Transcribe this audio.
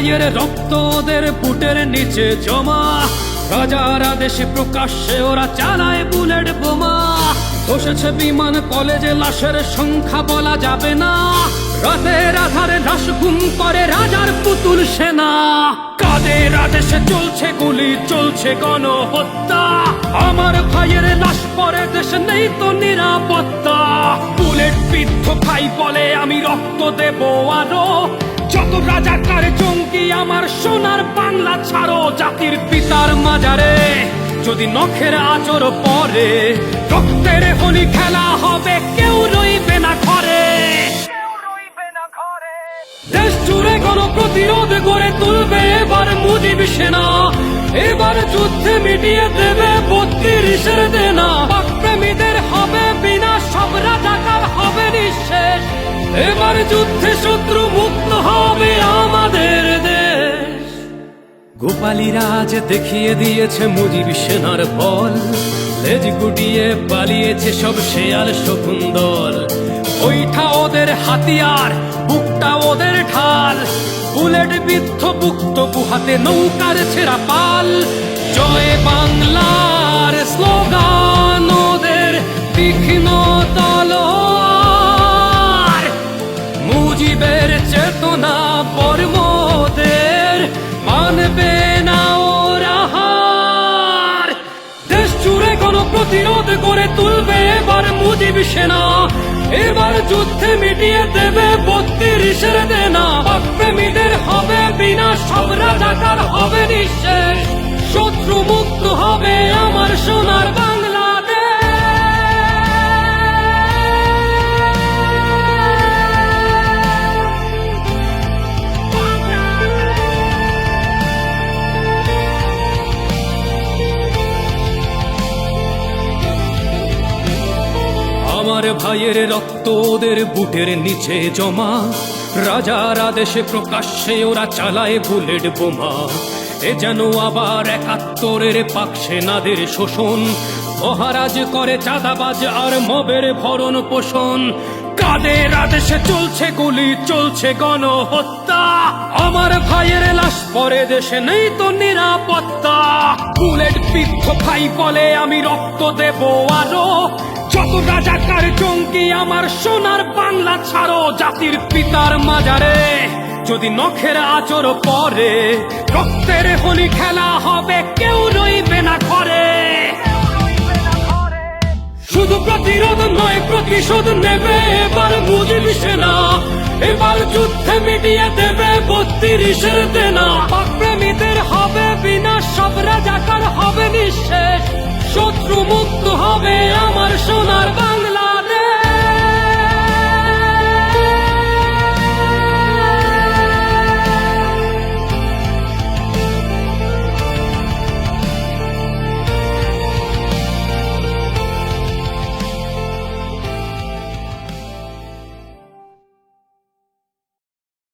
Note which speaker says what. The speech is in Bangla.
Speaker 1: ভাইয়ের রক্ত ওদের বুটের নিচে জমা। রাজার আদেশে প্রকাশ্যে ওরা চালায় বুলেট বোমা। বসেছে বিমান কলেজে লাশের সংখ্যা বলা যাবে না। রাতের আধারে লাশ গুম করে রাজার পুতুল সেনা। কাদের আদেশে চলছে গুলি, চলছে গণহত্যা। আমার ভাইয়ের লাশ পরে দেশে নেই তো নিরাপত্তা। বুলেট বিদ্ধ ভাই বলে আমি রক্ত দেব আরও। যত রাজাকার জঙ্গি আমার সোনার বাংলা ছাড়ো জাতির পিতার মাজারে? যদি নখের আচর পরে রক্তের হোলি খেলা হবে কেউ রইবে না ঘরে। দেশ জুড়ে কোন প্রতিরোধ গড়ে তুলবে এবার মুজিব সেনা। এবার যুদ্ধে মিটিয়ে দেবে বত্রিশের দেনা। প্রেমীদের হবে বিনা সব রাজাকার হবে নিঃশেষ। এবার যুদ্ধে শত্রু মুক্ত হবে দেশ গোপালী রাজ দেখিয়ে দিয়েছে মুজিব সেনার বল। লেজ গুটিয়ে পালিয়েছে সব শেয়াল শকুন দল ওইটা ওদের হাতিয়ার, বুকটা ওদের ঢাল। বুলেট বিদ্ধ বুক্ত বুহাতে নৌকার ছেঁড়া পাল। জয় বাংলার স্লোগান। প্রতিরোধ করে তুলবে এবার মুজিব সেনা। এবার যুদ্ধে মিটিয়ে দেবে বত্রিশের দেনা। প্রেমীদের হবে বিনা, সব রাজাকার হবে নিঃশেষ। আমার ভাইয়ের রক্ত ওদের বুটের নিচে জমা। রাজার আদেশে প্রকাশ্যে ওরা চালায় বুলেট বোমা। এ যেন আবার একাত্তরের পাক সেনাদের শোষণ। মহারাজ করে চাঁদাবাজ আর মবের ভরণ পোষণ। কাদের আদেশে চলছে গুলি, চলছে গণহত্যা। আমার ভাইয়ের লাশ পরে দেশে নেই তো নিরাপত্তা। বুলেট বিদ্ধ ভাই বলে আমি রক্ত দেব আরও। যত রাজাকার জঙ্গি আমার সোনার বাংলা ছাড়ো, জাতির পিতার মাজারে। যদি নখের আচর পরে রক্তের হোলি খেলা হবে, কেউ শুধু প্রতিরোধ নয়, প্রতিশোধ নেবে। এবার বুঝবি সেনা, এবার যুদ্ধে মিটিয়ে দেবে বত্রিশের দেনা। প্রেমীদের হবে বিনা, সব রাজাকার হবে নিঃশেষ। শত্রু মুক্ত হবে